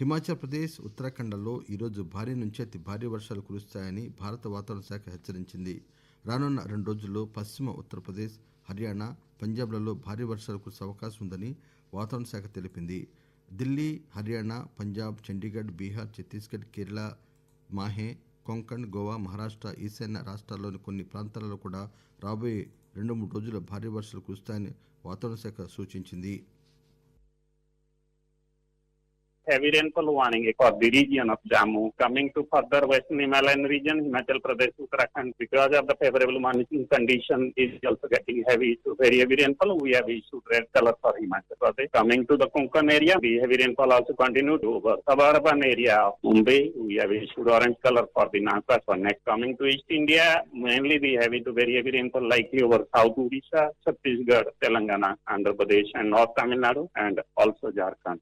హిమాచల్ ప్రదేశ్ ఉత్తరాఖండ్లలో ఈరోజు భారీ నుంచి అతి భారీ వర్షాలు కురుస్తాయని భారత వాతావరణ శాఖ హెచ్చరించింది. రానున్న రెండు రోజుల్లో పశ్చిమ ఉత్తరప్రదేశ్ హర్యానా పంజాబ్లలో భారీ వర్షాలు కురిసే అవకాశం ఉందని వాతావరణ శాఖ తెలిపింది. ఢిల్లీ హర్యానా పంజాబ్ చండీగఢ్ బీహార్ ఛత్తీస్గఢ్ కేరళ మాహే కొంకణ్ గోవా మహారాష్ట్ర ఈశాన్య రాష్ట్రాల్లోని కొన్ని ప్రాంతాలలో కూడా రాబోయే రెండు మూడు రోజుల భారీ వర్షాలు కురుస్తాయని వాతావరణ శాఖ సూచించింది. Heavy rainfall warning across the region of Jammu. Coming to further western Himalayan region, Himachal Pradesh, Uttarakhand, because of the favorable monsoon condition is also getting heavy. So very heavy rainfall, we have issued red color for Himachal Pradesh. Coming to the Konkan area, the heavy rainfall also continued over suburban area of Mumbai. We have issued orange color for the Nagpur for next. Coming to East India, mainly the heavy to very heavy rainfall likely over South Odisha, Chhattisgarh, Telangana, Andhra Pradesh, and North Tamil Nadu, and also Jharkhand.